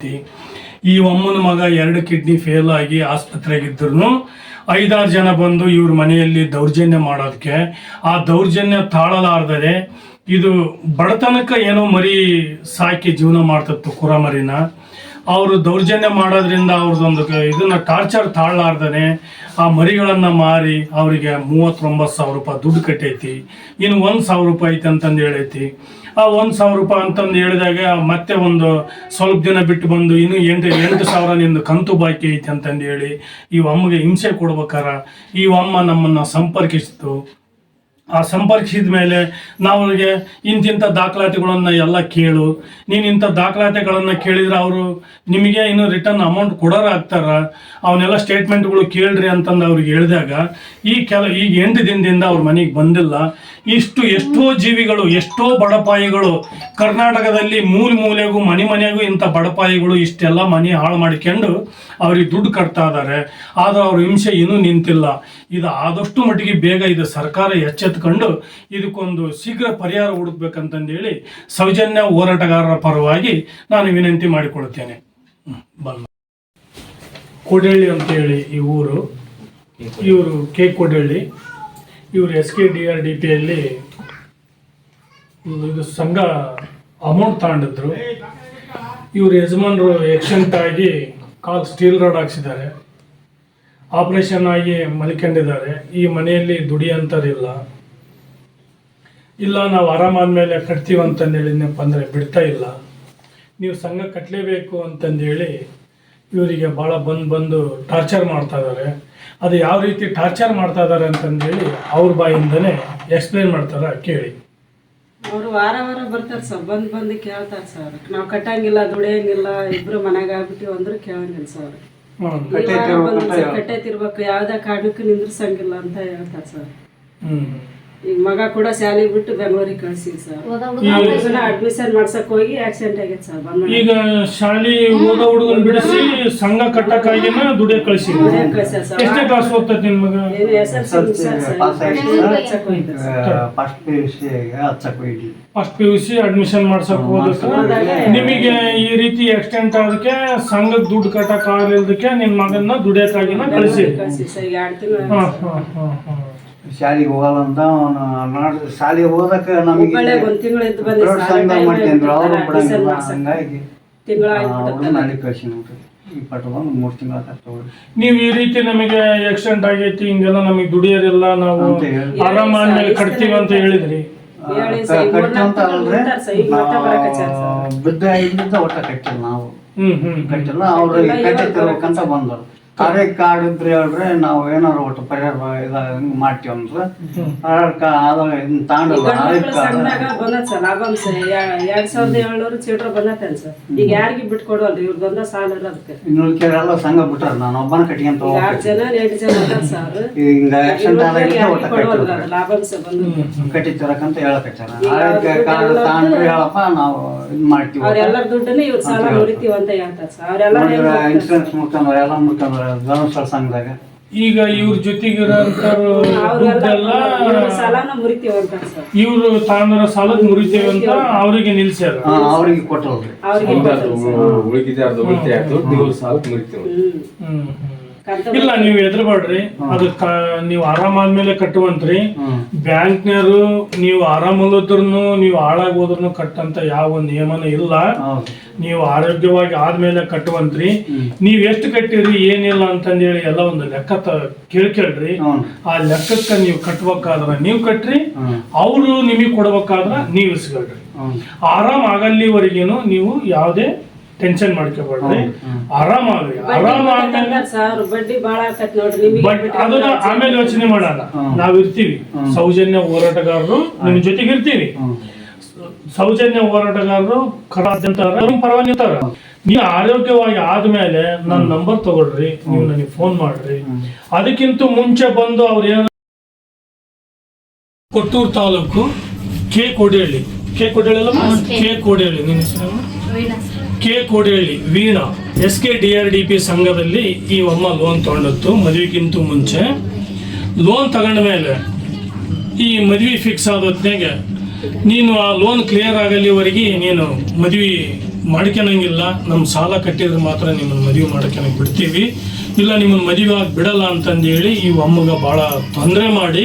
ಈ ಅಮ್ಮನ ಮಗ ಎರಡು ಕಿಡ್ನಿ ಫೇಲ್ ಆಗಿ ಆಸ್ಪತ್ರೆಗಿದ್ರು ಐದಾರು ಜನ ಬಂದು ಇವ್ರ ಮನೆಯಲ್ಲಿ ದೌರ್ಜನ್ಯ ಮಾಡೋದಕ್ಕೆ ಆ ದೌರ್ಜನ್ಯ ತಾಳಲಾರ್ದರೆ ಇದು ಬಡತನಕ್ಕೆ ಏನೋ ಮರಿ ಸಾಕಿ ಜೀವನ ಮಾಡ್ತಿತ್ತು ಕುರಮರಿನ. ಅವರು ದೌರ್ಜನ್ಯ ಮಾಡೋದ್ರಿಂದ ಅವ್ರದ್ದೊಂದು ಇದನ್ನ ಟಾರ್ಚರ್ ತಾಳಲಾರ್ದನೆ ಆ ಮರಿಗಳನ್ನು ಮಾರಿ ಅವರಿಗೆ ಮೂವತ್ತೊಂಬತ್ತು ಸಾವಿರ ರೂಪಾಯಿ ದುಡ್ಡು ಕಟ್ಟೈತಿ. ಇನ್ನು ಒಂದು ಸಾವಿರ ರೂಪಾಯಿ ಐತೆ ಅಂತಂದು ಹೇಳೈತಿ. ಆ ಒಂದು ಸಾವಿರ ರೂಪಾಯಿ ಅಂತಂದು ಹೇಳಿದಾಗ ಮತ್ತೆ ಒಂದು ಸ್ವಲ್ಪ ದಿನ ಬಿಟ್ಟು ಬಂದು ಇನ್ನು ಎಂಟು ಎಂಟು ಸಾವಿರ ನಿಂದು ಕಂತು ಬಾಕಿ ಐತಿ ಅಂತಂದು ಹೇಳಿ ಈ ಅಮ್ಮಗೆ ಹಿಂಸೆ ಕೊಡ್ಬೇಕಾರ. ಈ ಅಮ್ಮ ನಮ್ಮನ್ನು ಸಂಪರ್ಕಿಸಿತು. ಆ ಸಂಪರ್ಕಿಸಿದ ಮೇಲೆ ನಾವು ಅವ್ರಿಗೆ ಇಂತಿಂಥ ದಾಖಲಾತಿಗಳನ್ನು ಎಲ್ಲ ಕೇಳು. ನೀನು ಇಂಥ ದಾಖಲಾತಿಗಳನ್ನು ಕೇಳಿದ್ರೆ ಅವರು ನಿಮಗೆ ಇನ್ನು ರಿಟರ್ನ್ ಅಮೌಂಟ್ ಕೊಡೋರು ಆಗ್ತಾರ. ಅವನ್ನೆಲ್ಲ ಸ್ಟೇಟ್ಮೆಂಟ್ಗಳು ಕೇಳ್ರಿ ಅಂತಂದು ಅವ್ರಿಗೆ ಹೇಳಿದಾಗ ಈ ಕೆಲ ಈಗ ಎಂಟು ದಿನದಿಂದ ಅವ್ರ ಮನೆಗೆ ಬಂದಿಲ್ಲ. ಇಷ್ಟು ಎಷ್ಟೋ ಜೀವಿಗಳು, ಎಷ್ಟೋ ಬಡಪಾಯಿಗಳು, ಕರ್ನಾಟಕದಲ್ಲಿ ಮೂಲೆ ಮೂಲೆಗೂ, ಮನೆ ಮನೆಗೂ ಇಂಥ ಬಡಪಾಯಿಗಳು ಇಷ್ಟೆಲ್ಲ ಮನೆ ಹಾಳು ಮಾಡ್ಕೊಂಡು ಅವ್ರಿಗೆ ದುಡ್ಡು ಕಟ್ತಾ ಇದ್ದಾರೆ. ಆದ್ರೆ ಅವ್ರ ಹಿಂಸೆ ಇನ್ನೂ ನಿಂತಿಲ್ಲ. ಇದು ಆದಷ್ಟು ಮಟ್ಟಿಗೆ ಬೇಗ ಇದು ಸರ್ಕಾರ ಎಚ್ಚೆತ್ಕೊಂಡು ಇದಕ್ಕೊಂದು ಶೀಘ್ರ ಪರಿಹಾರ ಹುಡುಕ್ಬೇಕಂತಂದೇಳಿ ಸೌಜನ್ಯ ಹೋರಾಟಗಾರರ ಪರವಾಗಿ ನಾನು ವಿನಂತಿ ಮಾಡಿಕೊಳ್ತೇನೆ ಬಲ್ಲ ಕೋಡಳ್ಳಿ ಅಂತೇಳಿ ಈ ಊರು. ಇವರು ಕೆ ಕೋಡಳ್ಳಿ. ಇವರು S K D R D ಪಿಯಲ್ಲಿ ಇದು ಸಂಘ ಅಮೌಂಟ್ ತಗೊಂಡಿದ್ರು. ಇವರು ಯಜಮಾನರು ಎಕ್ಸೆಂಟ್ ಆಗಿ ಕಾಲ್ ಸ್ಟೀಲ್ ರಾಡ್ ಹಾಕ್ಸಿದ್ದಾರೆ. ಆಪರೇಷನ್ ಆಗಿ ಮಲ್ಕೊಂಡಿದ್ದಾರೆ. ಈ ಮನೆಯಲ್ಲಿ ದುಡಿಯಂತರಿಲ್ಲ ಇಲ್ಲ, ನಾವು ಆರಾಮಾದ್ಮೇಲೆ ಕಟ್ತೀವಿ ಹೇಳಿದ್ನಪ್ಪ ಅಂದರೆ ಬಿಡ್ತಾ ಇಲ್ಲ. ನೀವು ಸಂಘ ಕಟ್ಟಲೇಬೇಕು ಅಂತಂದೇಳಿ ಇವರಿಗೆ ಭಾಳ ಬಂದು ಬಂದು ಟಾರ್ಚರ್ ಮಾಡ್ತಾ ಇದ್ದಾರೆ. ಅದು ಯಾವ ರೀತಿ ಟಾರ್ಚರ್ ಮಾಡ್ತಾ ಇದ್ದಾರೆ ಅಂತಂದೇಳಿ ಅವ್ರ ಬಾಯಿಂದನೇ ಎಕ್ಸ್ಪ್ಲೇನ್ ಮಾಡ್ತಾರ ಕೇಳಿ. ಅವರು ವಾರ ವಾರ ಬರ್ತಾರೆ ಸರ್ ಬಂದ್ ಬಂದು ಕೇಳ್ತಾರೆ ಸರ್ ನಾವು ಕಟ್ಟಂಗಿಲ್ಲ ದುಡಿಯಂಗಿಲ್ಲ ಇಬ್ರು ಮನೆಗೆ ಆಗ್ಬಿಟ್ಟಿವಿ ಅಂದ್ರೆ ಕೇಳಂಗಿಲ್ಲ ಸರ್ ಕಟ್ಟೈತಿರ್ಬೇಕು ಯಾವ್ದೇ ಕಾರಣಕ್ಕೂ ನಿಂದ್ರಸಂಗಿಲ್ಲ ಅಂತ ಹೇಳ್ತಾರೆ ಸರ್. ಹ್ಮ್. ಈಗ ಮಗ ಕೂಡ ಶಾಲೆ ಬಿಟ್ಟು ಬೆಂಗಳೂರಿಗೆ ಕಳ್ಸಿದ್ ಸರ್. ಅಡ್ಮಿಷನ್ ಮಾಡ್ಸಕ್ ಹೋಗಿ ಆಕ್ಸಿಡೆಂಟ್ ಆಗೈತೆ ಸರ್ ಈಗ ಶಾಲೆ ಓದೋ ಹುಡುಗನ್ ಬಿಡಿಸಿ ಸಂಘ ಕಟ್ಟಕ್ಕಾಗಿನ ದುಡಿಯಕ್ ಕಳಿಸಿ ಕಳ್ಸ್ಯಾರ ಸರ್. ಎಷ್ಟೇ ಕ್ಲಾಸ್ ಓದ್ತೈತಿ ನಿನ್ ಮಗ? ಏನು S L C sir. First P U ಹೋಗಿದ್ವಿ. First P U C admission ಮಾಡ್ಸಕ್ ಹೋದಕ್ಕೆ ನಿಮಗೆ ಈ ರೀತಿ ಎಕ್ಸ್ಟೆಂಟ್ ಆದಕ್ಕೆ ಸಂಘಕ್ಕೆ ದುಡ್ಡು ಕಟ್ಟಕ್ ಆಗ್ಲಿಲ್ದಕ್ಕೆ ನಿನ್ ಮಗನ್ನ ದುಡಿಯಕ್ಕಾಗಿನ ಕಳಿಸಿ ಕಳ್ಸಿ ಸರ್. ಎರಡು ತಿಂಗಳು ಹಾ ಹೋಗಲ್ಲ ಅಂತ ಶಾಲೆಗೆ ಅವನು ನಾಡ್ ಶಾಲೆಗೆ ಹೋದಕ್ಕೆ ನಮಗೆ ಹುಬ್ಬಳ್ಳಿಯಾಗ ಒಂದ್ ತಿಂಗಳು ಇದ್ದು ಬಂದಿ ದೊಡ್ಡ ಸರ್ ಸಂಘ ಮಾಡ್ಕೊಂಡ್ರು ಅವರು ಅಡ್ಮಿಷನ್ ಬಿಡಂಗಿಲ್ಲ ಮಾಡ್ಸಕ್ ಹಂಗಾಗಿ ತಿಂಗಳ ಅವ್ರನ್ನ ನಾಳೆ ಕಳ್ಸಿ ನೋಡ್ರಿ ಇಪ್ಪತ್ತು ಬಂದು ಮೂರು ತಿಂಗಳ ನೀವ್ ಈ ರೀತಿ ನಮಗೆ ಆಕ್ಸಿಡೆಂಟ್ ಆಗೈತಿ ಹಿಂಗೆಲ್ಲ ನಮಗೆ ದುಡಿಯೋದಿಲ್ಲ ನಾವು ಅಂತ ಹೇಳಿ. ಆರಾಮ ಆದ್ಮೇಲೆ ಕಟ್ತೀವಿ ಅಂತ ಹೇಳಿದ್ರಿ. ಹೇಳಿ ಕಟ್ಟಿ ಅಂತ ಅಲ್ರಿ ಮತ್ತೆ. ನಾವು ಬಿದ್ದ ಒಟ್ಟ ಕಟ್ಟಿಲ್ಲ ನಾವು. ಹ್ಮ್ ಹ್ಮ್ ಕಟ್ಟಿಲ್ಲ ಕಟ್ಟಿ ಕಟ್ಟಿತಿರ್ಬೇಕಂತ ಬಂದರು. ಆಧಾರ್ ಕಾರ್ಡ್ ಅಂತ ಹೇಳ್ರಿ ನಾವು ಏನಾರು ಒಟ್ಟು ಪರಿಹಾರ ಇದ ಮಾಡ್ತೀವಿ ಅಂದ್ರೆ ಆಧಾರ್ ಕಾರ್ಡ್ ಆಧಾರ್ ಇದನ್ನ ತಗೊಂಡಲ್ಲ ಆಧಾರ್ ಕಾರ್ಡ್ ಸರ್. ಲಾಭಂಶ ಎರಡ್ ಸಾವಿರದ ಏಳ್ನೂರು ಚೀಟರ್ ಬಂದತ್ತೇನ್ ಸರ್. ಈಗ ಯಾರಿಗೂ ಇವ್ರ ಬಂದ ಸಾಲ ಇರೋದಕ್ಕೆ ಇನ್ನುಳಿಕೆಲ್ಲ ಸಂಘ ಬಿಟ್ಟಾರ ನಾನು ಒಬ್ಬನ ಕಟ್ಕೊಂತ ಈಗ ಆರ್ ಜನ ಎಂಟು ಜನ ಸರ್. ಸರ್ ಕಟ್ಟಿಲ್ಲ ಅದು ಲಾಭಂಶ ಬಂದು. ಕಟ್ಟಿತಿರಕಂತ ಹೇಳಕತ್ತಾರ. ಆಧಾರ್ ಕಾರ್ಡ್ ತಗೊಂಡ್ರೆ ಹೇಳಪ್ಪ ನಾವು ಇದ್ ಮಾಡ್ತೀವಿ. ಅವ್ರೆಲ್ಲರ ದುಡ್ಡನ್ನ ಇವ್ರ ಸಾಲ ಮುರಿತೀವಿ ಅಂತ ಹೇಳ್ತಾರೆ ಸರ್. ಅವ್ರೆಲ್ಲ ಇನ್ಸೂರೆನ್ಸ್ ಮುಖಾಂತರ ಎಲ್ಲ ಧರ್ಮಸ್ಥಳ ಸಂಘದಾಗ ಈಗ ಇವ್ರ ಜೊತೆಗೆ ದುಡ್ಡೆಲ್ಲ ಇವ್ರ ಸಾಲನ ಮುರಿತೀವಿ ಅಂತಾರೆ ಸರ್. ಇವ್ರು ತಾಂದ್ರ ಸಾಲದ್ ಮುರಿತೇವೆ ಅಂತ ಅವರಿಗೆ ನಿಲ್ಸ್ಯಾರ. ಹಾ, ಅವ್ರಿಗೆ ಕೊಟ್ಟಲ್ರಿ ಅವ್ರಿಗೆ ಉಳಿದಿದೆ ಅದು ಉಳಿತಾಯ ಆಯ್ತು ನೀವು ಸಾಲ ಮುರಿತೀವಿ. ಹ್ಮ್. ಇಲ್ಲ ನೀವು ಎದ್ರಬೇಡ್ರಿ ಅದು ನೀವ್ ಆರಾಮ ಆದ್ಮೇಲೆ ಕಟ್ಟುವಂತ್ರಿ. ಬ್ಯಾಂಕ್ನವರು ನೀವು ಆರಾಮಲ್ಲದ್ರೂ ನೀವು ಹಾಳಾಗಿ ಹೋದ್ರೂ ಕಟ್ಟಂತ ಯಾವ ನಿಯಮನ ಇಲ್ಲ. ನೀವು ಆರೋಗ್ಯವಾಗಿ ಆದ್ಮೇಲೆ ಕಟ್ಟುವಂತ್ರಿ. ನೀವ್ ಎಷ್ಟು ಕಟ್ಟಿರಿ ಏನಿಲ್ಲ ಅಂತಂದೇಳಿ ಎಲ್ಲ ಒಂದು ಲೆಕ್ಕ ತ ಕೇಳ್ಕೇಳ್ರಿ. ಆ ಲೆಕ್ಕಕ್ಕೆ ನೀವು ಕಟ್ಬೇಕಾದ್ರ ನೀವು ಕಟ್ರಿ ಅವರು ನಿಮಗೆ ಕೊಡ್ಬೇಕಾದ್ರ ನೀವು ಇಸ್ಕೊಳ್ರಿ. ಆರಾಮ್ ಆಗಲ್ಲಿವರೆಗೇನು ನೀವು ಯಾವುದೇ ಟೆನ್ಷನ್ ಮಾಡ್ಕೋಬೇಡ್ರಿ ಆರಾಮಾಗಿ ಆರಾಮಾಗ್ರಿ. ಆರಾಮ ಆದ್ಮೇಲೆ ಸರ್. ಬಡ್ಡಿ ನೋಡ್ರಿ. ನಿಮಗೆ ಅದನ್ನ ಆಮೇಲೆ ಯೋಚನೆ ಮಾಡೋಣ. ಹ್ಮ್. ನಾವ್ ಇರ್ತೀವಿ. ಸೌಜನ್ಯ ಹೋರಾಟಗಾರರು ನಿಮ್ ಜೊತೆಗೆ ಇರ್ತೀವಿ. ಸೌಜನ್ಯ ಹೋರಾಟಗಾರರು ಕರಾದ್ಯಂತ ಪರವಾಗಿ ನೀವು ಆರೋಗ್ಯವಾಗಿ ಆದ್ಮೇಲೆ ನನ್ನ ನಂಬರ್ ತಗೊಳ್ರಿ. ನೀವು ನನಗೆ ಫೋನ್ ಮಾಡ್ರಿ. ಅದಕ್ಕಿಂತ ಮುಂಚೆ ಬಂದು ಅವ್ರು ಏನ Kottur taluk K Kodihalli. K Kodihalli? K. Kodihalli. ನಿನ್ನ ಹೆಸರೇನು? K Kodihalli, Veena S K D R D P ಸಂಘದಲ್ಲಿ ಈ ಅಮ್ಮ ಲೋನ್ ತೊಗೊಂಡದ್ದು ಮದುವೆಗಿಂತ ಮುಂಚೆ. ಲೋನ್ ತಗೊಂಡ ಮೇಲೆ ಈ ಮದುವೆ ಫಿಕ್ಸ್ ಆದ ಹೊತ್ತಿನಾಗೆ ನೀನು ಆ ಲೋನ್ ಕ್ಲಿಯರ್ ಆಗಲಿವರೆಗೆ ನೀನು ಮದುವೆ ಮಾಡ್ಕೊಳಂಗಿಲ್ಲ ನಮ್ಮ ಸಾಲ ಕಟ್ಟಿದ್ರೆ ಮಾತ್ರ ನಿಮ್ಮನ್ನು ಮದುವೆ ಮಾಡ್ಕೊಳಕ್ ಬಿಡ್ತೀವಿ. ಇಲ್ಲ ನಿಮ್ಮನ್ನು ಮದುವೆ ಆಗಿ ಬಿಡಲ್ಲ ಅಂತಂದೇಳಿ ಈ ಅಮ್ಮಗ ಭಾಳ ತೊಂದರೆ ಮಾಡಿ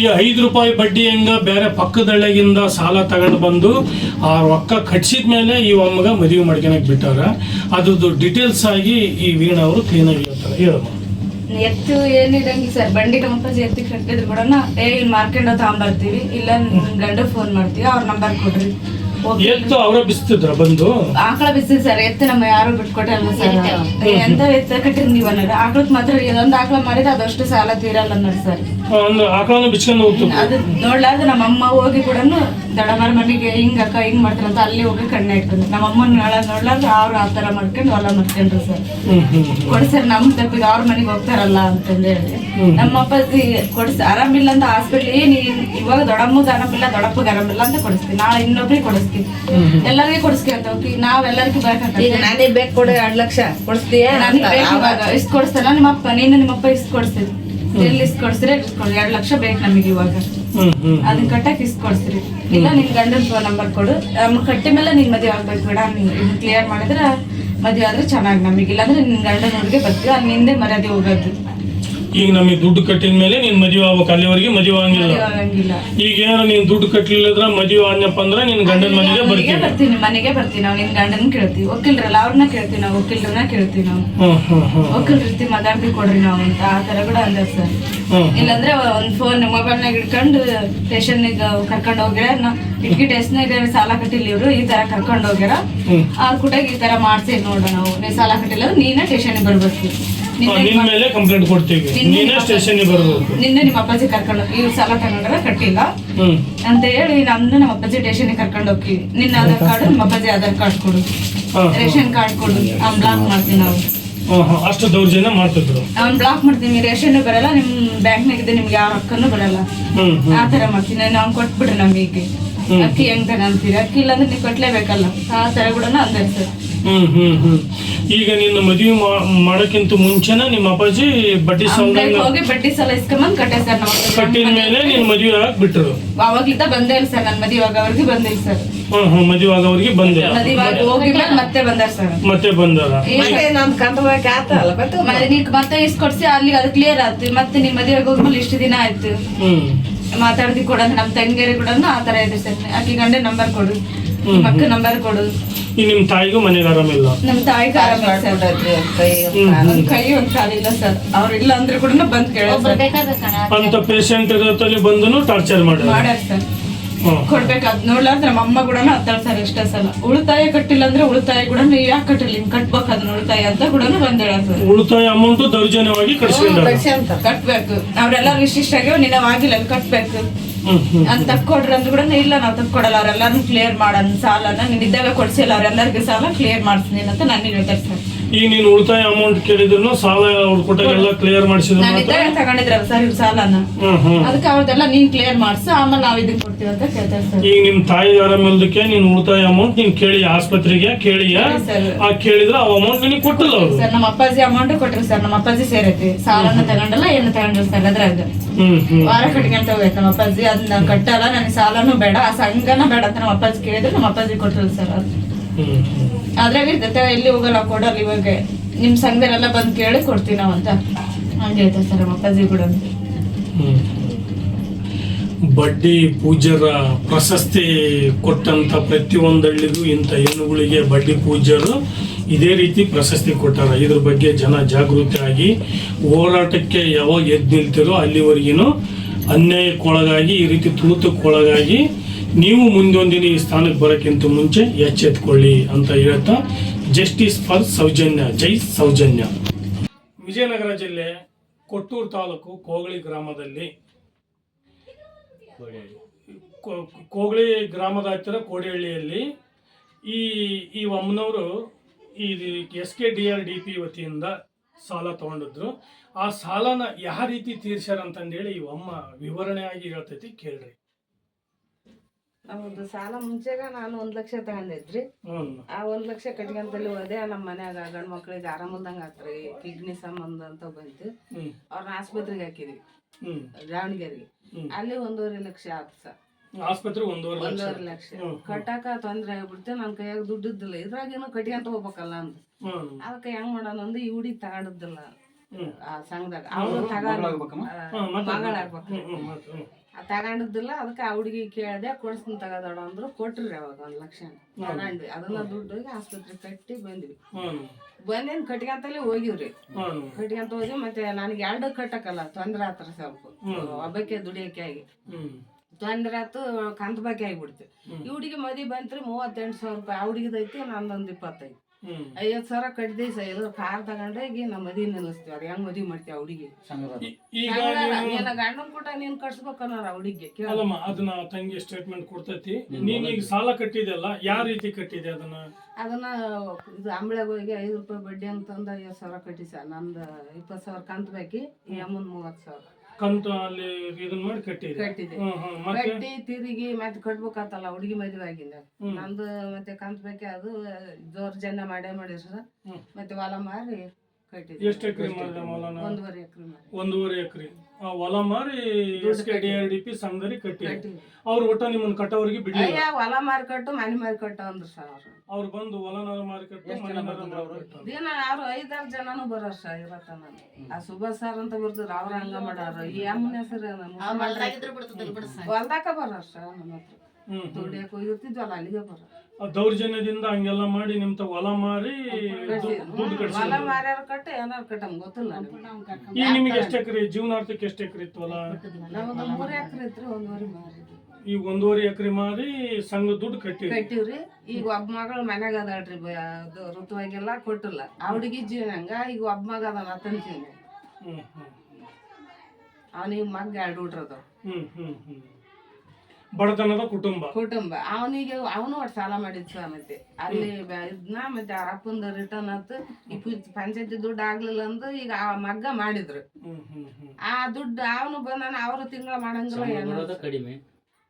ಈ ಐದು ರೂಪಾಯಿ ಬಡ್ಡಿ ಹೆಂಗ ಬೇರೆ ಪಕ್ಕದಳ್ಳಿಗಿಂದ ಸಾಲ ತಗೊಂಡು ಬಂದು ಆ ರೊಕ್ಕ ಕಟ್ಸಿದ ಮೇಲೆ ಈ ಒಮ್ಮಗ ಮದುವೆ ಮಾಡ್ಕೊಳಕ್ ಬಿಟ್ಟಾರ. ಅದ್ರದ್ದು ಡೀಟೇಲ್ಸ್ ಆಗಿ ಈ ವೀಣ ಅವರು ಕ್ಲೀನಾಗಿ ಹೇಳ್ತಾರೆ. ಹೇಳಮ್ಮ ಎತ್ತು ಏನಿರಂಗಿ ಸರ್. ಬಂಡಿ ನಮ್ಮ ಎತ್ತಿ ಕಟ್ಟಿದ್ರು ಕೂಡ ಏ ಇಲ್ಲಿ ಮಾರ್ಕೆಂಡ್ ತಗೊಂಬರ್ತೀವಿ. ಇಲ್ಲ ನಿಮ್ ಗಂಡ ಫೋನ್ ಮಾಡ್ತೀವಿ ಅವ್ರ ನಂಬರ್ ಕೊಡ್ರಿ. ಎತ್ತು ಅವರ ಬಿಸ್ತಿದ್ರ ಬಂದು? ಆಕಳ ಬಿಸಿ ಸರ್. ಎತ್ತು ನಮ್ಮ ಯಾರು ಬಿಟ್ಕೊಟ್ಟಲ್ಲ ಸರ್? ಎಂತ ಎತ್ತ ಕಟ್ಟಿರಿ ನೀವನ್ನ ಅನ್ನೋದು. ಆಕಳಕ್ ಮಾತ್ರ ಇದೊಂದು ಆಕಳ ಮಾಡಿದ್ರೆ ಅದಷ್ಟು ಸಾಲ ತೀರಲ್ಲ ಅನ್ನೋದು ಸರ್. ಒಂದು ಆಕಳನ್ನು ಬಿಚ್ಕೊಂಡು ಹೋಗ್ತದೆ ಅದು ನೋಡ್ಲಾರ್ದು ನಮ್ಮ ಅಮ್ಮ ಹೋಗಿ ಕೂಡ ದಡಮರ ಮನೆಗೆ ಹಿಂಗ ಅಕ್ಕ ಹಿಂಗ್ ಮಾಡ್ತಾರಂತ ಅಲ್ಲಿ ಹೋಗಿ ಕಣ್ಣ ಇಟ್ಕೊಂಡು ನಮ್ಮ ಅಮ್ಮನ ನೋಡ್ಲಾರ್ದ ನೋಡ್ಲಾರ್ದು ಅವ್ರು ಆ ತರ ಮಾಡ್ಕೊಂಡು ಹೊಲ ಮಾಡ್ಕೊಂಡ್ರು ಸರ್. ಹ್ಮ್ ಹ್ಮ್ ಕೊಡ್ಸರ್ ನಮ್ ತಪ್ಪಿಗೆ ಅವ್ರ ಮನೆಗೆ ಹೋಗ್ತಾರಲ್ಲ ಅಂತಂದೇಳಿ ನಮ್ಮ ಅಪ್ಪಾಜಿ ಕೊಡ್ಸ ಆರಾಮಿಲ್ಲ ಅಂತ ಹಾಸ್ಪಿಟ್ಲ್ ಏನ್ ಇವಾಗ ದೊಡ್ಡಮ್ಮಗ್ ಆರಾಮಿಲ್ಲ ದೊಡ್ಡಪ್ಪಗ ಆರಾಮಿಲ್ಲ ಅಂತ ಕೊಡಿಸ್ತೀವಿ ನಾಳೆ ಇನ್ನೊಬ್ರಿಗೆ ಕೊಡಿಸ್ತೀವಿ ಎಲ್ಲರಿಗೂ ಕೊಡಿಸ್ಕಿ ಅಂತ ಹೋಗಿ ನಾವ್ ಎಲ್ಲರಿಗೂ ಬೇಕಾಗ್ತದೆ ನಾನೇ ಬೇಕು ಕೊಡು ಎರಡ್ ಲಕ್ಷ ಕೊಡಿಸ್ತೀಯ ನನಗೆ ಬೇಕು ಇವಾಗ. ಇಷ್ಟು ಕೊಡಿಸ್ತಾನ ನಿಮ್ಮ ಅಪ್ಪ ನೀನು ನಿಮ್ಮ ಅಪ್ಪ ಇಷ್ಟು ಕೊಡಿಸ್ತೀರಿ ಎಲ್ಲಿ ಇಸ್ಕೊಡ್ಸ್ರಿ ಎರಡ್ ಲಕ್ಷ ಬೇಕು ನಮಗೆ ಇವಾಗ. ಅದನ್ನ ಕಟ್ಟಕ್ ಇಸ್ಕೊಡ್ಸ್ರಿ ಇಲ್ಲ ನಿನ್ ಗಂಡನ ಫೋನ್ ನಂಬರ್ ಕೊಡು. ನಮ್ಮ ಕಟ್ಟಿ ಮೇಲೆ ನಿನ್ ಮದುವೆ ಆಗ್ಬೇಕು ಬೇಡ. ನೀನ್ ಇದನ್ನ ಕ್ಲಿಯರ್ ಮಾಡಿದ್ರೆ ಮದುವೆ ಆದ್ರೆ ಚೆನ್ನಾಗಿ ನಮಗೆ. ಇಲ್ಲಾಂದ್ರೆ ನಿನ್ ಗಂಡನ ಊರಿಗೆ ಬರ್ತೀವಿ ಅಲ್ಲಿ ನಿಂದೆ ಮರ್ಯಾದೆ ಹೋಗೋದು. ಈಗ ನಮಗೆ ದುಡ್ಡು ಕಟ್ಟಿದ ಮೇಲೆ ನೀನ್ ಮದುವೆ ಆಗ್ಬೇಕು ಅಲ್ಲಿವರೆಗೆ ಮದುವೆ ಆಗಿಲ್ಲ. ಆಗಂಗಿಲ್ಲ ಈಗ ಏನಾರ ನೀನ್ ದುಡ್ಡು ಕಟ್ಟಲಿಲ್ಲದ್ರ ಮದುವೆ ಆದ್ನಪ್ಪ ಅಂದ್ರೆ ನಿನ್ ಗಂಡನ ಮನೆಗೆ ಬರ್ತೀವಿ ಬರ್ತೀನಿ. ಮನೆಗೆ ಬರ್ತೀನಿ ನಾವು ನಿನ್ ಗಂಡನ ಕೇಳ್ತೀವಿ. ಒಕ್ಕಿಲ್ರಲ್ಲ ಅವ್ರನ್ನ ಕೇಳ್ತೀವಿ ನಾವು ವಕೀಲ್ರನ್ನ ಕೇಳ್ತೀವಿ ನಾವು. ವಕೀಲ್ ರೀತಿ ಮಾತಾಡ್ತಿ ಕೊಡ್ರಿ ನಾವು ಅಂತ ಆ ತರ ಕೂಡ ಅಂದ ಸರ್. ಇಲ್ಲಾಂದ್ರೆ ಒಂದ್ ಫೋನ್ ಮೊಬೈಲ್ನಾಗ ಇಟ್ಕೊಂಡು ಸ್ಟೇಷನ್ ಕರ್ಕೊಂಡು ಹೋಗ್ಯಾರ. ಇಟ್ಕಿ ಟೆಸ್ಟ್ನಾಗ ಸಾಲ ಕಟ್ಟಿಲ್ಲ ಇವ್ರು ಈ ತರ ಕರ್ಕೊಂಡು ಹೋಗ್ಯಾರ. ಆ ಅವ್ರ ಕೂಡ ಈ ತರ ಮಾಡ್ಸಿ ನೋಡ ನಾವು. ನೀ ಸಾಲ ಕಟ್ಟಿಲ್ಲ ನೀನ ಸ್ಟೇಷನ್ ಬರ್ಬೇಕು. ಹಾ, ನಿನ್ ಮೇಲೆ ಕಂಪ್ಲೇಂಟ್ ಕೊಡ್ತೀವಿ. ನೀನೇ ಸ್ಟೇಷನ್ಗೆ ಬರಬೇಕು. ನಿನ್ನೆ ನಿಮ್ಮ ಅಪ್ಪಾಜಿ ಕರ್ಕೊಂಡು ಇವ್ರು ಸಾಲ ತಗೊಂಡ್ರೆ ಕಟ್ಟಿಲ್ಲ. ಅಂತ ಹೇಳಿ ನಮ್ದು ನಮ್ಮ ಅಪ್ಪಾಜಿ ಸ್ಟೇಷನ್ಗೆ ಕರ್ಕೊಂಡು ಹೋಗಿ. ನಿನ್ನ ಆಧಾರ್ ಕಾರ್ಡ್ ನಮ್ಮ ಅಪ್ಪಾಜಿ ಆಧಾರ್ ಕಾರ್ಡ್ ಕೊಡು. ರೇಷನ್ ಕಾರ್ಡ್ ಕೊಡು. ಅವ್ನ್ ಬ್ಲಾಕ್ ಮಾಡ್ತೀವಿ ನಾವು. ಅಷ್ಟು ದೌರ್ಜನ್ಯ ಮಾಡ್ತಿದ್ರು. ಅವ್ನ್ ಬ್ಲಾಕ್ ಮಾಡ್ತೀನಿ. ರೇಷನ್ ಬರಲ್ಲ ನಿಮ್ ಬ್ಯಾಂಕ್ ಇದೆ ನಿಮ್ಗೆ ಯಾವ ರೊಕ್ಕನೂ ಬರಲ್ಲ. ಆ ತರ ಮಾಡ್ತೀನಿ. ನಾವು ಕೊಟ್ಬಿಡ್ರಿ ನಮಗೆ ಅಕ್ಕಿ ಹೆಂಗ್ ಅಂತೀರಿ ಅಕ್ಕಿ ಇಲ್ಲಾಂದ್ರೆ ನೀವು ಕಟ್ಲೇಬೇಕಲ್ಲ. ಆ ತರ ಕೂಡ ಅಂದಾರ ಸರ್ ಹ್ಮ್ ಹ್ಮ್ ಹ್ಮ್. ಈಗ ನಿನ್ನ ಮದುವೆ ಮಾಡೋಕ್ಕಿಂತ ಮುಂಚೆನ ನಿಮ್ಮ ಅಪ್ಪಾಜಿ ಬಡ್ಡಿ ಸಾಲ ಹೋಗಿ ಬಡ್ಡಿ ಸಾಲ ಇಸ್ಕೊಂಬಂದ್ ಕಟ್ಟೆ ಸರ್ ನಾವು ಕಟ್ಟಿದ ಮೇಲೆ ನಿಮ್ಮ ಮದುವೆ ಆಗಿ ಬಿಟ್ರು ಅವಾಗ್ಲಿದ್ದ ಬಂದೇ ಇಲ್ಲ ಸರ್ ನನ್ ಮದುವೆ ಆಗೋವರೆಗೆ ಬಂದಿಲ್ಲ ಸರ್. ಹ್ಮ್ ಹ್ಮ್ ಮದುವೆ ಆಗೋವ್ರಿಗೆ ಬಂದಿಲ್ಲ ಮದುವೆ ಆಗಿ ಹೋಗಿ ಮೇಲೆ ಮತ್ತೆ ಬಂದಾರ ಸರ್. ಮತ್ತೆ ಬಂದಾರ. ಮತ್ತೆ ನಮ್ ಕಂಡ್ಬೇಕು ಆತಲ್ಲ ಮತ್ತೆ ಮತ್ತೆ ಮತ್ತೆ ಇಷ್ಟು ಕೊಡ್ಸಿ ಅಲ್ಲಿ ಅದು ಕ್ಲಿಯರ್ ಆಯ್ತು. ಮತ್ತೆ ನಿಮ್ ಮದುವೆ ಹೋದ್ಮೇಲೆ ಇಷ್ಟು ದಿನ ಆಯ್ತು. ಹ್ಮ್. ಮಾತಾಡ್ದಿ ಕೊಡ ನಮ್ಮ ತಂಗಿಯರಿಗೆ ಕೂಡ ಆ ತರ ಇದೆ ಸರ್. ಆಕಿ ಗಂಡೆ ನಂಬರ್ ಕೊಡು. ಮಕ್ಕ ನಂಬರ್ ಕೊಡು. ಈ ನಿಮ್ ತಾಯಿಗೂ ಮನೆಗೆ ಆರಾಮಿಲ್ಲ ನಮ್ ತಾಯಿಗೆ ಆರಾಮ ಸರ್. ಒಂದ್ ಕೈ ಒಂದ್ ಕಾಲಿಲ್ಲ ಸರ್. ಅವ್ರು ಇಲ್ಲ ಅಂದ್ರೆ ಕೂಡ ಬಂದ್ ಕೇಳೋದು ಅಂತ ಪೇಷಂಟ್ ಇರತ್ತಲ್ಲಿ ಬಂದು ಟಾರ್ಚರ್ ಮಾಡಿ ಮಾಡ್ಯಾರ ಸರ್. ಕೊಡ್ಬೇಕಾದ್ ನೋಡ್ಲಾರ್ದ್ರೆ ನಮ್ಮ ಅಮ್ಮ ಕೂಡ ಸರ್ ಇಷ್ಟೇ ಸಲ ಉಳಿತಾಯ ಕಟ್ಟಿಲ್ಲ ಅಂದ್ರೆ ಉಳಿತಾಯ ಕೂಡ ಯಾಕೆ ಕಟ್ಟಿಲ್ಲ? ಹಿಂಗ್ ಕಟ್ಬೇಕು ಅದನ್ನ ಉಳಿತಾಯ ಅಂತ ಕೂಡ ಬಂದ್ ಉಳಿತಾಯ ಅಮೌಂಟ್ ದೌರ್ಜನ್ಯವಾಗಿ ಕಳಿಸ್ಕೊಂಡಾರ ಕಟ್ಬೇಕು. ಅವ್ರೆಲ್ಲಾರು ಇಷ್ಟಿಷ್ಟ ಆಗ್ಯಾವ ನಿನ್ನ ಆಗಿಲ್ಲ ಕಟ್ಬೇಕು ಅಂತ ತಕ್ಕೊಡ್ರಿ ಅಂದ್ರು ಕೂಡ ಇಲ್ಲ, ನಾವು ತಕ್ಕೊಡಲ್ಲ ಅವ್ರೆಲ್ಲಾರು ಕ್ಲಿಯರ್ ಮಾಡೋಣ ಸಾಲನ ನೀನ್ ಇದ್ದಾಗ ಕೊಡ್ಸಿಲ್ಲ ಅವ್ರೆಲ್ಲರಿಗೂ ಸಾಲ ಕ್ಲಿಯರ್ ಮಾಡ್ತೀನಿ ಅಂತ ನಾನು ಹೇಳ್ತಾರೆ ಸರ್ ಈಗ ನೀನು ಉಳಿತಾಯ ಅಮೌಂಟ್ ಕೇಳಿದ್ರು ಸಾಲ ಅವ್ರು ಕೊಟ್ಟಾಗೆಲ್ಲ ಕ್ಲಿಯರ್ ಮಾಡಿಸಿದ್ರು ನಾನು ಮಾತ್ರ? ಇದ್ದಾಗ ತಗೊಂಡಿದ್ರಲ್ಲ ಸರ್ ಸಾಲನ? ಹ್ಮ್ ಹ್ಮ್. ಅದಕ್ಕೆ ಅವ್ರದೆಲ್ಲ ನೀನ್ ಕ್ಲಿಯರ್ ಮಾಡ್ಸು ಆಮೇಲೆ ನಾವ್ ಇದನ್ನ ಕೊಡ್ತೀವಿ ಅಂತ ಕೇಳ್ತಾರೆ ಸರ್ ಈಗ ನಿಮ್ ತಾಯಿ ಆರಾಮಿಲ್ದಕ್ಕೆ ನೀನ್ ಉಳಿತಾಯ ಅಮೌಂಟ್ ನೀನ್ ಕೇಳಿ ಆಸ್ಪತ್ರೆಗೆ ಕೇಳಿಯ? ಸರ್. ಆ ಕೇಳಿದ್ರೆ ಆ ಅಮೌಂಟ್ ನಿನಗೆ ಕೊಟ್ಟಿಲ್ಲ ಅವರು. ಸರ್ ನಮ್ಮ ಅಪ್ಪಾಜಿ ಅಮೌಂಟ್ ಕೊಟ್ರಿ ಸರ್ ನಮ್ಮ ಅಪ್ಪಾಜಿ ಸೇರೈತಿ. ಸಾಲನ ತಗೊಂಡಲ್ಲ ಏನು ತಗೊಂಡ್ರಿ ಸರ್ ಅದ್ರಾಗ ಹ್ಮ್ ಹ್ಮ್. ವಾರ ಕಟ್ಕೊಂತ ಹೋಗೈತೆ ನಮ್ಮ ಅಪ್ಪಾಜಿ. ಅದನ್ನ ಕಟ್ಟಲ್ಲ ನನಗೆ ಸಾಲನೂ ಬೇಡ. ಆ ಸಂಘನ ಬೇಡ ಅಂತ ನಮ್ಮ ಅಪ್ಪಾಜಿ ಕೇಳಿದ್ರೆ ನಮ್ಮ ಅಪ್ಪಾಜಿ ಕೊಟ್ಟಿಲ್ಲ ಸರ್ ಅದು ಅದ್ರಾಗ ಇರ್ತೈತೆ ಎಲ್ಲಿ ಹೋಗಲ್ಲ ಕೊಡಲ್ಲ ಇವಾಗ ನಿಮ್ ಸಂಘದಲ್ಲೆಲ್ಲ ಬಂದ್ ಕೇಳಿ ಕೊಡ್ತೀವಿ ನಾವು ಅಂತ. ಹಂಗೆ ಹೇಳ್ತಾರೆ ಸರ್ ಕೂಡ. ಬಡ್ಡಿ ಪೂಜ್ಯರ ಪ್ರಶಸ್ತಿ ಕೊಟ್ಟಂತ ಪ್ರತಿಯೊಂದು ಹಳ್ಳಿಗೂ ಇಂಥ ಹೆಣ್ಣುಗಳಿಗೆ ಬಡ್ಡಿ ಪೂಜ್ಯರು ಇದೇ ರೀತಿ ಪ್ರಶಸ್ತಿ ಕೊಟ್ಟಾರ. ಇದ್ರ ಬಗ್ಗೆ ಜನ ಜಾಗೃತಿ ಆಗಿ ಹೋರಾಟಕ್ಕೆ ಯಾವಾಗ ಎದ್ದು ನಿಲ್ತಿರೋ ಅಲ್ಲಿವರೆಗಿನೂ ಅನ್ಯಾಯಕ್ಕೊಳಗಾಗಿ ಈ ರೀತಿ ತುಳಿತಕ್ಕೊಳಗಾಗಿ ನೀವು ಮುಂದೊಂದಿನ ಈ ಸ್ಥಾನಕ್ಕೆ ಬರೋಕ್ಕಿಂತ ಮುಂಚೆ ಎಚ್ಚೆತ್ಕೊಳ್ಳಿ ಅಂತ ಹೇಳ್ತಾ ಜಸ್ಟಿಸ್ ಫಾರ್ ಸೌಜನ್ಯ, ಜೈ ಸೌಜನ್ಯ. ವಿಜಯನಗರ ಜಿಲ್ಲೆ ಕೊಟ್ಟೂರು ತಾಲೂಕು ಕೋಗಳಿ ಗ್ರಾಮದಲ್ಲಿ ಕೋಗಳಿ ಗ್ರಾಮದ ಹತ್ತಿರ ಕೋಡಿಹಳ್ಳಿಯಲ್ಲಿ ಈ ಈ ಅಮ್ಮನವರು ಈ S K D R D P ವತಿಯಿಂದ ಸಾಲ ತಗೊಂಡಿದ್ರು. ಆ ಸಾಲನ ಯಾವ ರೀತಿ ತೀರ್ಸ್ಯಾರ ಅಂತಂದೇಳಿ ಈ ಅಮ್ಮ ವಿವರಣೆಯಾಗಿ ಹೇಳ್ತೈತಿ ಕೇಳ್ರಿ. ನಮ್ದು ಸಾಲ ಮುಂಚೆಗ ನಾನು ಒಂದ್ ಲಕ್ಷ ತಗೊಂಡಿದ್ರಿ. ಆ ಒಂದ್ ಲಕ್ಷ ಕಟ್ಕೊಂತಲ್ಲಿ ಹೋದೆ. ನಮ್ಮ ಮನ್ಯಾಗ ಗಂಡ್ ಮಕ್ಳಿಗೆ ಆರಾಮಲ್ದಂಗ ಆತ್ರಿ. ಕಿಡ್ನಿ ಸಂಬಂಧ ಅಂತ ಬಂತು. ಅವ್ರನ್ನ ಆಸ್ಪತ್ರೆಗೆ ಹಾಕಿದ್ವಿ. ದಾವಣಗೆರೆಗೆ. ಅಲ್ಲಿ ಒಂದೂವರೆ ಲಕ್ಷ ಆತು ಸರ್. ಆಸ್ಪತ್ರೆ ಒಂದೂವರೆ ಲಕ್ಷ. ಕಟ್ಟಾಕ ತೊಂದ್ರೆ ಆಗ್ಬಿಡ್ತೆ. ನನ್ನ ಕೈಯಾಗ ದುಡ್ಡಿದ್ದಿಲ್ಲ. ಇದ್ರಾಗೇನು ಕಟ್ಕೊಂತ ಹೋಗ್ಬೇಕಲ್ಲ ಅಂತ ಅದಕ್ಕೆ ಹೆಂಗ್ ಮಾಡೋಣ ಅಂದ್ರೆ ಇವಡಿ ತಗೊಂಡಿದ್ದಿಲ್ಲ ಆ ಸಂಘದಾಗ. ಅವನು ತಗೊಂಡ್ ತಗೊಂಡಿದ್ದಿಲ್ಲ ಅದಕ್ಕೆ ಆ ಹುಡುಗಿ ಕೇಳಿದೆ ಕೊಡ್ಸ್ತೀನಿ ತಗೋದಾಡ ಅಂದ್ರು ಕೊಟ್ರಿ ಅವಾಗ ಒಂದ್ ಲಕ್ಷ. ತಗೊಂಡ್ವಿ. ಅದನ್ನ ದುಡ್ಡು ಆಸ್ಪತ್ರೆ ಕಟ್ಟಿ ಬಂದ್ವಿ. ಬಂದೇನ್ ಕಟ್ಕೊಂತಲೇ ಹೋಗಿವ್ರಿ. ಕಟ್ಕಂತ ಹೋಗಿ ಮತ್ತೆ ನನಗೆ ಎರಡು ಕಟ್ಟಕಲ್ಲ ತೊಂದ್ರೆ ಆತರ ಸ್ವಲ್ಪ. ಒಬ್ಬಕ್ಕೆ ದುಡಿಯಕ್ಕೆ ಆಗಿ. ಹ್ಮ್. ತೊಂದ್ರೆ ಆತು ಕಂತ ಬಾಕಿ ಆಗಿಬಿಡ್ತೀವಿ ಈ ಹುಡುಗಿ ಮದಿ ಬಂತ್ರಿ ಮೂವತ್ತೆಂಟು ಸಾವಿರ ರೂಪಾಯಿ. ಆ ಹುಡುಗಿದೈತಿ ನಂದೊಂದು ಇಪ್ಪತ್ತೈದು. ಹ್ಮ್. ಐವತ್ತು ಸಾವಿರ ಕಟ್ಟಿದೆ ಸ ಇದು ಕಾರ್ ತಗೊಂಡೆ ಈಗ ನಮ್ಮ ಮದಿ ನಿಲ್ಲಿಸ್ತೀವಿ. ಅದು ಹೆಂಗ್ ಮದಿ ಮಾಡ್ತೀವಿ ಅವಡಿಗೆ ಹುಡುಗಿ ಈ- ಈಗ ನೀನ ಗಂಡನ್ ಕೂಟ ನೀನ್ ಕಟ್ಸ್ಬೇಕನ್ನಾರ ಆ ಅವಡಿಗೆ ಕೇಳ. ಅಲ್ಲಮ್ಮ ಅದನ್ನ ತಂಗಿ ಸ್ಟೇಟ್ಮೆಂಟ್ ಕೊಡ್ತೈತಿ. ನೀನ್ ಈಗ ಸಾಲ ಕಟ್ಟಿದೆಲ್ಲ ಯಾವ ರೀತಿ ಕಟ್ಟಿದೆ ಅದನ್ನ? ಅದನ್ನ ಇದು ಅಂಬಳೆಗೆ ಹೋಗಿ ಐದು ರೂಪಾಯಿ ಬಡ್ಡಿ ಅಂತಂದ ಐವತ್ ಸಾವಿರ ಕಟ್ಟಿ ಸರ್. ನಂದು ಇಪ್ಪತ್ತು ಸಾವಿರ ಕಂತ ಬಾಕಿ ಈ ಅಮ್ಮನ್ ಮೂವತ್ತು ಸಾವಿರ. ಕಂತು ಅಲ್ಲಿ ಇದನ್ನ ಮಾಡಿ ಕಟ್ಟಿದೆ. ಕಟ್ಟಿದೆ. ಹ್ಮ್ ಹ್ಮ್ ಮತ್ತೆ? ಕಟ್ಟಿ ತಿರುಗಿ ಮತ್ತೆ ಕಟ್ಬೇಕಾತಲ್ಲ ಹುಡುಗಿ ಮದುವೆ ಆಗಿಂದ. ನಂದು ಮತ್ತೆ ಕಂತ ಬೇಕೆ ಅದು ಜೋರ್ ಜನ ಮಾಡೇ ಮಾಡಿ ಸರ್ ಮತ್ತೆ ಹೊಲ ಮಾರಿ ಎಷ್ಟು ಎಕರೆ ಮಾಡಿದೆ ಹೊಲನ ಒಂದೂವರೆ ಎಕರೆ ಒಂದೂವರೆ ಎಕರೆ. ಆ ಹೊಲ ಮಾರಿ S K D R D P ಸಂಘದಲ್ಲಿ ಕಟ್ಟಿ. ಅವ್ರು ಒಟ್ಟ ನಿಮ್ಮನ್ನ ಕಟ್ಟೋರಿಗೆ ಬಿಡ್ಲಿಲ್ಲ. ಅಯ್ಯ ಹೊಲ ಮಾರಿ ಕಟ್ಟು ಮನೆ ಮಾರಿ ಕಟ್ಟು ಅಂದ್ರು ಸರ್ ಅವ್ರು. ಅವ್ರು ಬಂದು ಹೊಲನಾರ ಮಾರಿ ಕಟ್ಟು ಮನೆನಾರ ಮಾರಿ ದಿನ ಅವ್ರು ಐದಾರು ಜನನು ಬರೋ ಸರ್ ಇವತ್ತ ನಾನು. ಆ ಸುಭಾಷ್ ಸರ್ ಅಂತ ಬರ್ತಾರೆ ಅವ್ರ ಹಂಗ ಮಾಡಾರ. ಈ ಅಮ್ಮನ ಹೆಸರು ಹೊಲ್ದಾಕ ಬರೋರ್ ಸರ್ ನಮ್ಮ ಹತ್ರ. ದುಡಿಯಕ್ಕೆ ದುಡಿಯಕ್ ಹೋಗಿರ್ತಿದ್ವಲ್ಲ ಅಲ್ಲಿಗೆ ಬರೋ ದೌರ್ಜನ್ಯದಿಂದ ಹಂಗೆಲ್ಲ ಮಾಡಿ ನಿಮ್ ತ ಹೊಲ ಮಾರಿ ದುಡ್ಡು ಕಟ್ಸಿ ಹೊಲ ಮಾರ್ಯಾರ ಕಟ್ಟ ಏನಾರು ಕಟ್ಟಮ್ ಗೊತ್ತಿಲ್ಲ ನಮ್ಗೆ. ಈಗ ನಿಮ್ಗೆ ಎಷ್ಟು ಎಕರೆ ಜೀವನಾರ್ಥಕ್ಕೆ ಎಷ್ಟು ಎಕರೆ ಇತ್ತು ಹೊಲ? ನಮ್ದು ಮೂರ್ ಎಕರೆ ಇತ್ರಿ ಒಂದೂವರೆ ಮಾರಿದ್ವಿ ಈಗ ಒಂದೂವರೆ ಎಕರೆ ಮಾರಿ ಸಂಘ ದುಡ್ಡು ಕಟ್ಟಿ ಕಟ್ಟಿವ್ರಿ. ಈಗ ಒಬ್ಬ ಮಗಳು ಮನ್ಯಾಗ ಅದಾಳ್ರಿ ಬ- ಅದು ಋತುವಾಗೆಲ್ಲ ಕೊಟ್ಟಿಲ್ಲ. ಆ ಹುಡುಗಿ ಜೀವನ ಹಂಗ ಈಗ ಒಬ್ಬ ಮಗ ಅದಾನ ಅತನ ಜೀವನ. ಹ್ಮ್ ಹ್ಮ್ ಅವನಿಗೆ ಮಗ ಎರಡು ಹುಡ್ರದು ಹ್ಮ್ ಹ್ಮ್ ಹ್ಮ್. ಬಡತನದ ಕುಟುಂಬ. ಕುಟುಂಬ. ಅವನಿಗೆ ಅವನು ಒಟ್ಟು ಸಾಲ ಮಾಡಿದ್ಸ ಮತ್ತೆ ಅಲ್ಲಿ ಇದನ್ನ ಇದ್ನ ಮತ್ತೆ ಅವ್ರ ಅಪ್ಪಂದ ರಿಟರ್ನ್ ಆತು. ಈ ಪಂಚಾಯತಿ ದುಡ್ಡು ಆಗ್ಲಿಲ್ಲ ಅಂದು ಈಗ ಆ ಮಗ್ಗ ಮಾಡಿದ್ರು. ಆ ದುಡ್ಡು ಅವನು ಬಂದಾನ ಅವರು ತಿಂಗಳ ಮಾಡಂಗಿಲ್ಲ ಏನೋ ಕಡಿಮೆ.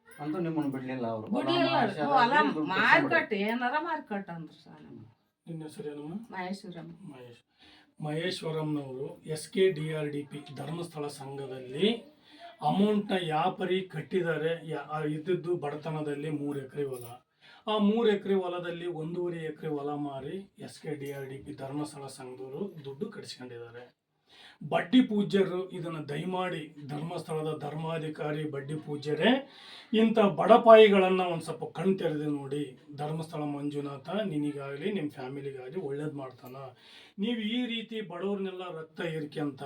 ಅಂತೂ ನಿಮ್ಮನ್ನು ಬಿಡ್ಲಿಲ್ಲ ಅವರು. ಬಿಡ್ಲಿಲ್ಲ ಅಲ್ಲ ಮಾರ್ಕಟ್ ಏನಾರ ಮಾರ್ಕಟ್ ಅಂದ್ರು ಸಾಲ ನಿನ್ನ ಹೆಸರೇನಮ್ಮ? Maheshwaramma. Mahesh ಮಹೇಶ್ವರಂನವರು S K D R D P Dharmasthala ಸಂಘದಲ್ಲಿ ಅಮೌಂಟ್ನ ಯಾವ ಪರಿ ಕಟ್ಟಿದ್ದಾರೆ ಇದ್ದದ್ದು ಬಡತನದಲ್ಲಿ ಮೂರು ಎಕರೆ ಹೊಲ. ಆ ಮೂರು ಎಕರೆ ಹೊಲದಲ್ಲಿ ಒಂದೂವರೆ ಎಕರೆ ಹೊಲ ಮಾರಿ S K D R D P Dharmasthala ಸಂಘದವರು ದುಡ್ಡು ಕಟ್ಸ್ಕೊಂಡಿದ್ದಾರೆ. ಬಡ್ಡಿ ಪೂಜ್ಯರು ಇದನ್ನು ದಯಮಾಡಿ ಧರ್ಮಸ್ಥಳದ ಧರ್ಮಾಧಿಕಾರಿ ಬಡ್ಡಿ ಪೂಜ್ಯರೇ, ಇಂಥ ಬಡಪಾಯಿಗಳನ್ನು ಒಂದು ಸ್ವಲ್ಪ ಕಣ್ ತೆರೆದು ನೋಡಿ, ಧರ್ಮಸ್ಥಳ ಮಂಜುನಾಥ, ನಿನಗಾಗಲಿ ನಿಮ್ಮ ಫ್ಯಾಮಿಲಿಗಾಗಲಿ ಒಳ್ಳೇದು ಮಾಡ್ತಾನ. ನೀವು ಈ ರೀತಿ ಬಡವ್ರನ್ನೆಲ್ಲ ರಕ್ತ ಏರ್ಕ್ಯಂತ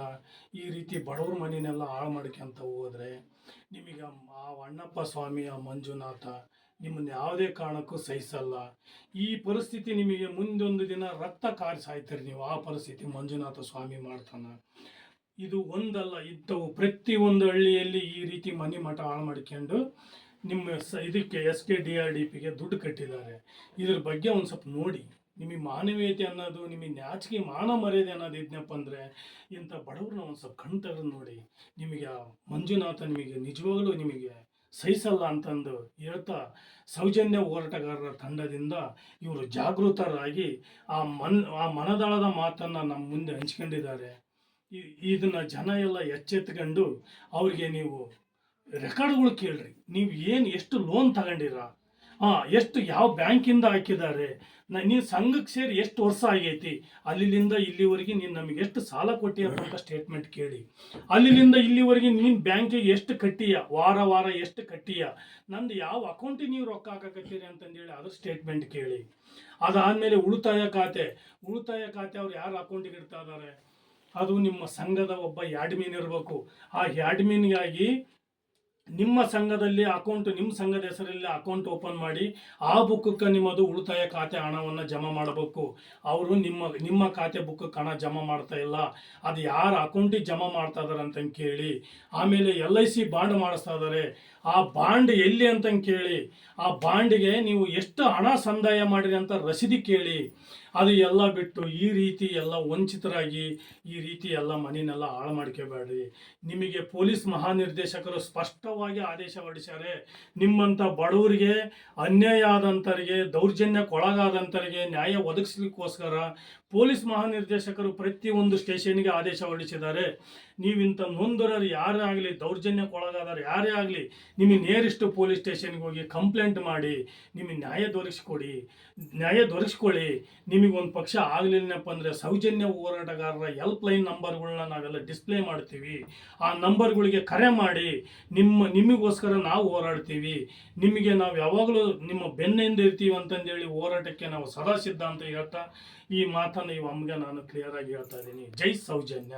ಈ ರೀತಿ ಬಡವ್ರ ಮನೆಯನ್ನೆಲ್ಲ ಹಾಳು ಮಾಡ್ಕೊಂತ ಹೋದರೆ, ನಿಮಗೆ ಆ ಅಣ್ಣಪ್ಪ ಸ್ವಾಮಿ, ಆ ಮಂಜುನಾಥ ನಿಮ್ಮನ್ನು ಯಾವುದೇ ಕಾರಣಕ್ಕೂ ಸಹಿಸಲ್ಲ. ಈ ಪರಿಸ್ಥಿತಿ ನಿಮಗೆ ಮುಂದೊಂದು ದಿನ ರಕ್ತ ಕಾರಿ ಸಾಯ್ತೀರಿ ನೀವು. ಆ ಪರಿಸ್ಥಿತಿ ಮಂಜುನಾಥ ಸ್ವಾಮಿ ಮಾಡ್ತಾನೆ. ಇದು ಒಂದಲ್ಲ, ಇಂಥವು ಒಂದು ಹಳ್ಳಿಯಲ್ಲಿ ಈ ರೀತಿ ಮನೆ ಮಠ ಹಾಳು ಮಾಡ್ಕೊಂಡು ನಿಮ್ಮ ಇದಕ್ಕೆ S K D R D ಪಿಗೆ ದುಡ್ಡು ಕಟ್ಟಿದ್ದಾರೆ. ಇದ್ರ ಬಗ್ಗೆ ಒಂದು ಸ್ವಲ್ಪ ನೋಡಿ. ನಿಮಗೆ ಮಾನವೀಯತೆ ಅನ್ನೋದು, ನಿಮಗೆ ನಾಚಿಕೆ ಮಾನ ಮರ್ಯಾದೆ ಅನ್ನೋದು ಇದ್ನಪ್ಪ ಅಂದರೆ ಇಂಥ ಬಡವ್ರನ್ನ ಒಂದು ಸ್ವಲ್ಪ ಕಣ್ ನೋಡಿ. ನಿಮಗೆ ಮಂಜುನಾಥ ನಿಮಗೆ ನಿಜವಾಗಲೂ ನಿಮಗೆ ಸಹಿಸಲ್ಲ ಅಂತಂದು ಹೇಳ್ತಾ ಸೌಜನ್ಯ ಹೋರಾಟಗಾರರ ತಂಡದಿಂದ ಇವರು ಜಾಗೃತರಾಗಿ ಆ ಮನ್, ಆ ಮನದಾಳದ ಮಾತನ್ನು ನಮ್ಮ ಮುಂದೆ ಹಂಚ್ಕೊಂಡಿದ್ದಾರೆ. ಇದನ್ನು ಜನ ಎಲ್ಲ ಎಚ್ಚೆತ್ಕೊಂಡು ಅವ್ರಿಗೆ ನೀವು ರೆಕಾರ್ಡ್ಗಳು ಕೇಳ್ರಿ. ನೀವು ಏನು ಎಷ್ಟು ಲೋನ್ ತಗೊಂಡಿರ? ಹಾಂ ಎಷ್ಟು ಯಾವ ಬ್ಯಾಂಕಿಂದ ಹಾಕಿದ್ದಾರೆ? ನೀನು ಸಂಘಕ್ಕೆ ಸೇರಿ ಎಷ್ಟು ವರ್ಷ ಆಗೈತಿ? ಅಲ್ಲಿಂದ ಇಲ್ಲಿವರೆಗೆ ನೀನು ನಮಗೆ ಎಷ್ಟು ಸಾಲ ಕೊಟ್ಟಿಯ ಅಂತ ಸ್ಟೇಟ್ಮೆಂಟ್ ಕೇಳಿ. ಅಲ್ಲಿಂದ ಇಲ್ಲಿವರೆಗೆ ನೀನು ಬ್ಯಾಂಕಿಗೆ ಎಷ್ಟು ಕಟ್ಟಿಯ? ವಾರ ವಾರ ಎಷ್ಟು ಕಟ್ಟಿಯ? ನಂದು ಯಾವ ಅಕೌಂಟಿಗೆ ನೀವು ರೊಕ್ಕ ಹಾಕಕತ್ತೀರಿ ಅಂತಂದೇಳಿ ಅದ್ರ ಸ್ಟೇಟ್ಮೆಂಟ್ ಕೇಳಿ. ಅದಾದಮೇಲೆ ಉಳಿತಾಯ ಖಾತೆ. ಉಳಿತಾಯ ಖಾತೆ ಅವ್ರು ಯಾರು ಅಕೌಂಟಿಗೆ ಇಡ್ತಾ ಇದ್ದಾರೆ ಅದು ನಿಮ್ಮ ಸಂಘದ ಒಬ್ಬ ಯಾಡ್ಮೀನ್ ಇರಬೇಕು. ಆ ಯಾಡ್ಮೀನ್ಗಾಗಿ ನಿಮ್ಮ ಸಂಘದಲ್ಲಿ ಅಕೌಂಟ್ ನಿಮ್ಮ ಸಂಘದ ಹೆಸರಲ್ಲಿ ಅಕೌಂಟ್ ಓಪನ್ ಮಾಡಿ, ಆ ಬುಕ್ಕಕ್ಕೆ ನಿಮ್ಮದು ಉಳಿತಾಯ ಖಾತೆ ಹಣವನ್ನು ಜಮಾ ಮಾಡಬೇಕು. ಅವರು ನಿಮ್ಮ ನಿಮ್ಮ ಖಾತೆ ಬುಕ್ಕಕ್ಕೆ ಹಣ ಜಮಾ ಮಾಡ್ತಾ ಇಲ್ಲ. ಅದು ಯಾರ ಅಕೌಂಟಿಗೆ ಜಮಾ ಮಾಡ್ತಾ ಇದಾರೆ ಅಂತ ಕೇಳಿ, ಆಮೇಲೆ ಎಲ್ ಐ ಸಿ ಬಾಂಡ್ ಮಾಡಿಸ್ತಾ ಇದ್ದಾರೆ ಆ ಬಾಂಡ್ ಎಲ್ಲಿ ಅಂತ ಕೇಳಿ, ಆ ಬಾಂಡಿಗೆ ನೀವು ಎಷ್ಟು ಹಣ ಸಂದಾಯ ಮಾಡಿದೆ ಅಂತ ರಸೀದಿ ಕೇಳಿ ಅದು ಎಲ್ಲ ಬಿಟ್ಟು ಈ ರೀತಿ ಎಲ್ಲ ವಂಚಿತರಾಗಿ ಈ ರೀತಿ ಎಲ್ಲ ಮನೆಯನ್ನೆಲ್ಲ ಹಾಳು ಮಾಡ್ಕೋಬೇಡ್ರಿ ನಿಮಗೆ ಪೊಲೀಸ್ ಮಹಾನಿರ್ದೇಶಕರು ಸ್ಪಷ್ಟವಾಗಿ ಆದೇಶ ಹೊರಡಿಸ್ಯಾರೆ, ನಿಮ್ಮಂಥ ಬಡವರಿಗೆ ಅನ್ಯಾಯ ಆದಂಥವ್ರಿಗೆ ದೌರ್ಜನ್ಯಕ್ಕೊಳಗಾದಂಥವ್ರಿಗೆ ನ್ಯಾಯ ಒದಗಿಸ್ಲಿಕ್ಕೋಸ್ಕರ ಪೊಲೀಸ್ ಮಹಾನಿರ್ದೇಶಕರು ಪ್ರತಿಯೊಂದು ಸ್ಟೇಷನ್ಗೆ ಆದೇಶ ಹೊರಡಿಸಿದ್ದಾರೆ. ನೀವಿಂಥ ನೊಂದರರು ಯಾರೇ ಆಗಲಿ, ದೌರ್ಜನ್ಯಕ್ಕೊಳಗಾದವರು ಯಾರೇ ಆಗಲಿ, ನಿಮಗೆ ನೇರಿಷ್ಟು ಪೊಲೀಸ್ ಸ್ಟೇಷನ್ಗೆ ಹೋಗಿ ಕಂಪ್ಲೇಂಟ್ ಮಾಡಿ, ನಿಮಗೆ ನ್ಯಾಯ ದೊರಕಿಸ್ಕೊಡಿ, ನ್ಯಾಯ ದೊರಕಿಸ್ಕೊಳ್ಳಿ. ಒಂದು ಪಕ್ಷ ಆಗಲಿಲ್ಲಪ್ಪ ಅಂದರೆ ಸೌಜನ್ಯ ಹೋರಾಟಗಾರರ ಹೆಲ್ಪ್ ಲೈನ್ ನಂಬರ್ಗಳನ್ನ ನಾವೆಲ್ಲ ಡಿಸ್ಪ್ಲೇ ಮಾಡ್ತೀವಿ. ಆ ನಂಬರ್ಗಳಿಗೆ ಕರೆ ಮಾಡಿ, ನಿಮ್ಮ, ನಿಮಗೋಸ್ಕರ ನಾವು ಹೋರಾಡ್ತೀವಿ. ನಿಮಗೆ ನಾವು ಯಾವಾಗಲೂ ನಿಮ್ಮ ಬೆನ್ನಿಂದ ಇರ್ತೀವಿ ಅಂತಂದೇಳಿ ಹೋರಾಟಕ್ಕೆ ನಾವು ಸದಾ ಸಿದ್ಧ ಅಂತ ಹೇಳ್ತಾ ಈ ಮಾತನ್ನು ಈ ಅಮ್ಮಗೆ ನಾನು ಕ್ಲಿಯರ್ ಆಗಿ ಹೇಳ್ತಾ ಇದ್ದೀನಿ. ಜೈ ಸೌಜನ್ಯ.